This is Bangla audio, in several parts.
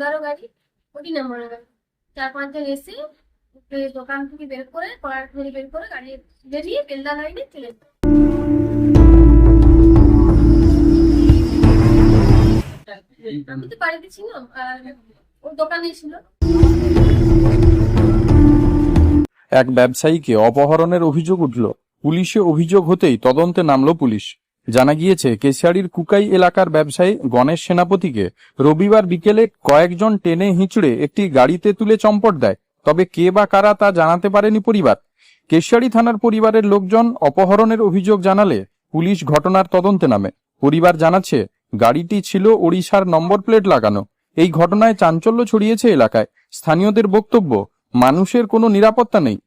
বুলারো গাড়ি, ওটি নাম্বারের গাড়ি চার পাঁচজন এসে দোকান থেকে বের করে কড়ার থেকে বের করে গাড়ি বেরিয়ে বেলদা লাইনে চলে। আমি এক ব্যবসায়ীকে অপহরণের অভিযোগ উঠল। পুলিশে অভিযোগ হতেই তদন্তে নামল পুলিশ। জানা গিয়েছে কেশিয়াড়ির কুকাই এলাকার ব্যবসায়ী গণেশ সেনাপতিকে রবিবার বিকেলে কয়েকজন টেনে হিঁচড়ে একটি গাড়িতে তুলে চম্পট দেয়। তবে কে বা কারা তা জানাতে পারেনি পরিবার। কেশিয়াড়ি থানার পরিবারের লোকজন অপহরণের অভিযোগ জানালে পুলিশ ঘটনার তদন্তে নামে। পরিবার জানাচ্ছে, গাড়িটি ছিল ওড়িশার নম্বর প্লেট লাগানো। এই ঘটনায় চাঞ্চল্য ছড়িয়েছে এলাকায়। স্থানীয়দের বক্তব্য, মানুষের কোনো নিরাপত্তা নেই।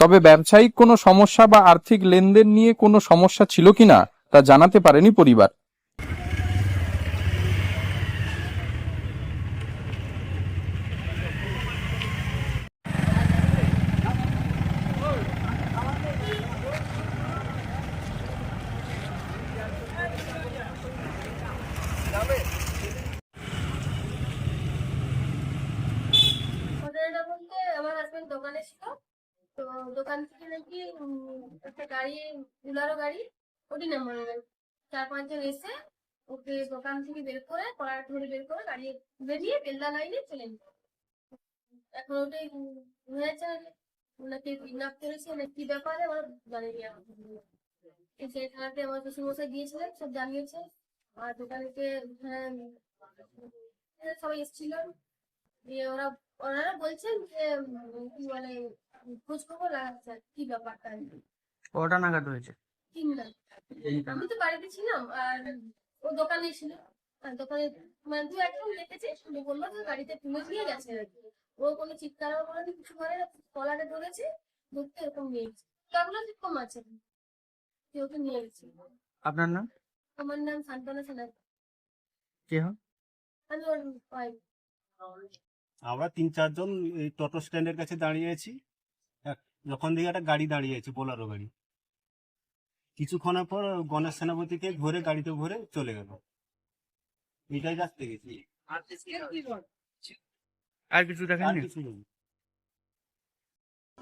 তবে ব্যবসায়িক কোনো সমস্যা বা আর্থিক লেনদেন নিয়ে কোনো সমস্যা ছিল কিনা তা জানাতে পারেনি পরিবার। দোকানে ছিল। তো দোকান থেকে নাকি একটা গাড়ি বুলারো গাড়ি ওটি নাম্বারের গাড়ি চার পাঁচজন এসে ওকে দোকান থেকে বের করে কড়ার ধরে বের করে গাড়ি বেরিয়ে বেলদা লাইনে চলে যায় এখন ওটাই হয়েছে? ওনাকে কিডন্যাপ করেছে না কি ব্যাপারে? আমরা জানি না সেই থানাতে আমার শ্বশুর মশাই গিয়েছিলেন, সব জানিয়েছে। আর দোকানেতে হ্যাঁ সবাই এসেছিল। দিয়ে ওরা, ওনারা বলছেন যে কি বলে, খোঁজ খবর লাগাচ্ছে কি ব্যাপারটা। কটা নাগাদ হয়েছে? আমি তো বাড়িতে ছিলাম আর ও দোকানে ছিল। আর দোকানে মানে দু একজন দেখেছে শুনে বলল যে গাড়িতে তুলে দিয়ে গেছে আর কি। ও কোনো চিৎকার করে না, কিছু করে কলারে ধরেছে ধরতে এরকম নিয়ে গেছে। টাকাগুলো ঠিক কম আছে। যে ওকে নিয়ে গেছে। আপনার নাম? আমার নাম সান্তানা সেনা কে হন আমি ওর আমরা তিন চারজন এই টোটো স্ট্যান্ডের কাছে দাঁড়িয়ে আছি। এক- যখন দিকে একটা গাড়ি দাঁড়িয়ে আছে বোলারো গাড়ি। কিছুক্ষণের পর গণেশ সেনাপতিকে ঘুরে গাড়িতে ঘুরে চলে গেল। এটাই রাখতে গেছি। আর কিছু আর দেখেননি কিছু নেই